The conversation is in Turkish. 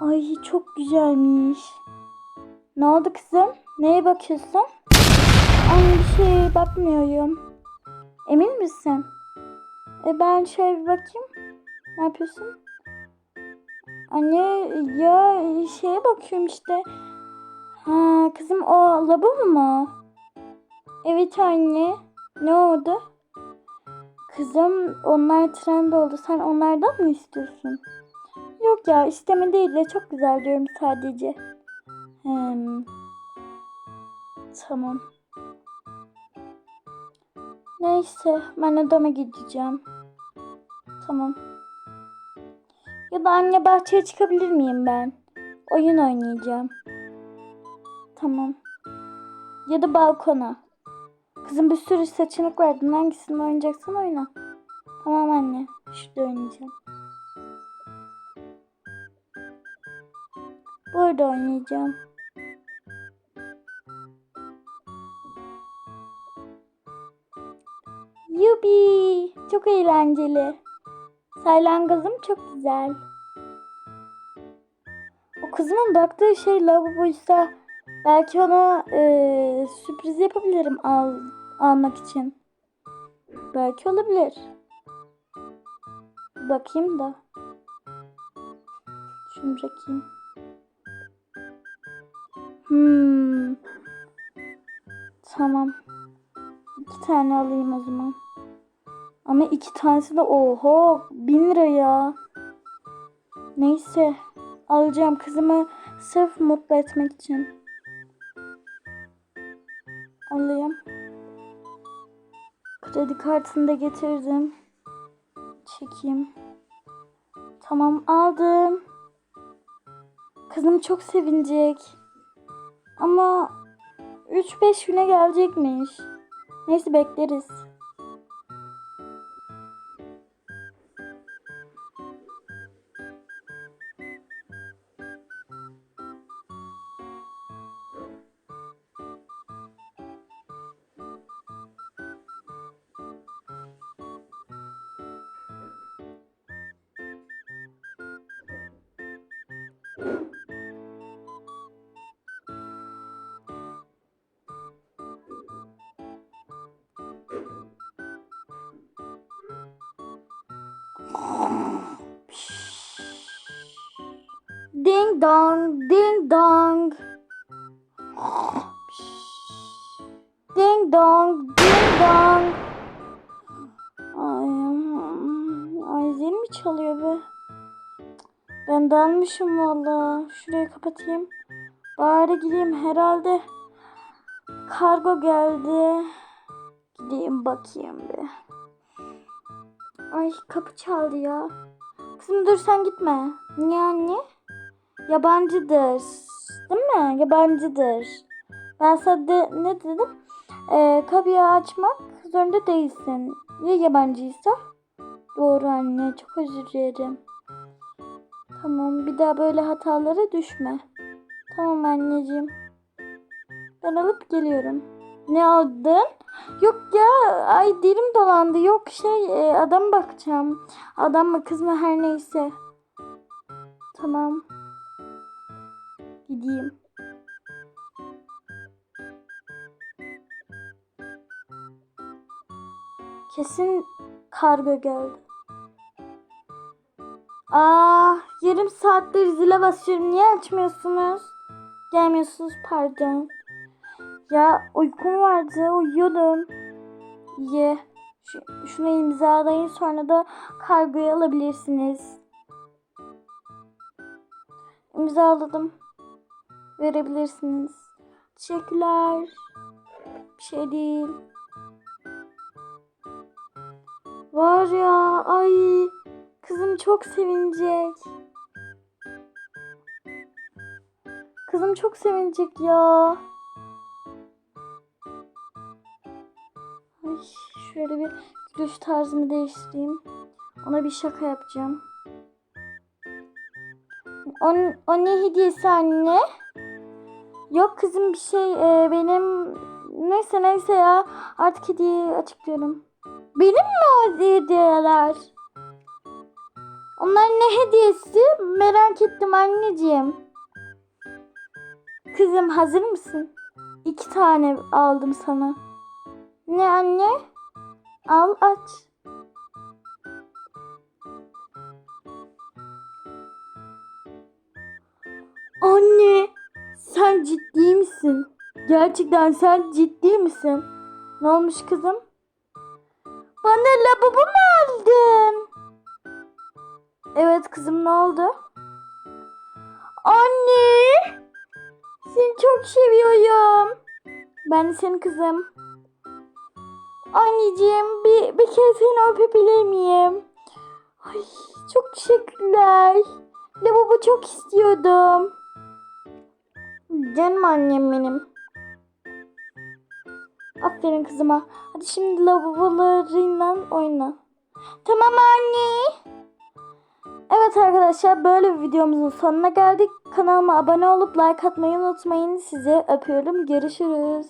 Ay çok güzelmiş. Ne oldu kızım? Neye bakıyorsun? Ay bir şey bakmıyorum. Emin misin? E ben şöyle bir bakayım. Ne yapıyorsun? Anne ya şeye bakıyorum işte. Ha kızım o lavabo mu? Evet anne. Ne oldu? Kızım onlar trend oldu. Sen onlardan mı istiyorsun? Yok ya isteme değil de çok güzel diyorum sadece. Hmm. Tamam. Neyse ben odama gideceğim. Tamam. Ya da anne bahçeye çıkabilir miyim ben? Oyun oynayacağım. Tamam. Ya da balkona. Kızım bir sürü seçenek verdim. Hangisini oynayacaksan oyna. Tamam anne. Şurada oynayacağım. Burada oynayacağım. Yubi! Çok eğlenceli. Saylangozum çok güzel. O kızımın baktığı şey lavabuysa belki ona eee, sürpriz yapabilirim al, almak için. Belki olabilir. Bakayım da. Şunu bırakayım. Hmm. Tamam. İki tane alayım o zaman. Ama iki tanesi de oho bin lira ya. Neyse. Alacağım kızımı sırf mutlu etmek için. Alayım. Kredi kartını da getirdim. Çekeyim. Tamam aldım. Kızım çok sevinecek. Ama 3-5 güne gelecekmiş. Neyse bekleriz. Ding dong, ding dong. Ding dong, ding dong. Ay, ay zil mi çalıyor be? Ben dalmışım valla. Şurayı kapatayım. Bari gideyim herhalde. Kargo geldi. Gideyim bakayım bir. Ay kapı çaldı ya. Kızım dur sen gitme. Niye anne? Yabancıdır. Değil mi? Yabancıdır. Ben sana de, ne dedim? Ee, kapıyı açmak zorunda değilsin. Ya yabancıysa? Doğru anne. Çok özür dilerim. Tamam. Bir daha böyle hatalara düşme. Tamam anneciğim. Ben alıp geliyorum. Ne aldın? Yok ya. Ay dilim dolandı. Yok şey e, adam bakacağım. Adam mı kız mı her neyse. Tamam. Gideyim. Kesin kargo geldi. Aa, yarım saattir zile basıyorum. Niye açmıyorsunuz? Gelmiyorsunuz pardon. Ya uykum vardı. Uyuyordum. Şu, şunu imzalayın sonra da kargoyu alabilirsiniz. İmzaladım. Verebilirsiniz. Teşekkürler. Bir şey değil. Var ya ay kızım çok sevinecek. Kızım çok sevinecek ya. Ay şöyle bir gülüş tarzımı değiştireyim. Ona bir şaka yapacağım. O, o ne hediyesi anne? Yok kızım bir şey e, benim neyse neyse ya artık hediyeyi açıklıyorum. Benim mi o hediyeler? Onlar ne hediyesi? Merak ettim anneciğim. Kızım hazır mısın? İki tane aldım sana. Ne anne? Al aç. Anne, sen ciddi misin? Gerçekten sen ciddi misin? Ne olmuş kızım? Bana lavabo mu aldın? Evet kızım ne oldu? Anne! Seviyorum. Ben senin kızım. Anneciğim bir, bir kere seni öpebilir miyim? Ay çok teşekkürler. Lavabo çok istiyordum. Canım annem benim. Aferin kızıma. Hadi şimdi lavabolarıyla oyna. Tamam anne. Evet arkadaşlar böyle bir videomuzun sonuna geldik. Kanalıma abone olup like atmayı unutmayın. Sizi öpüyorum. Görüşürüz.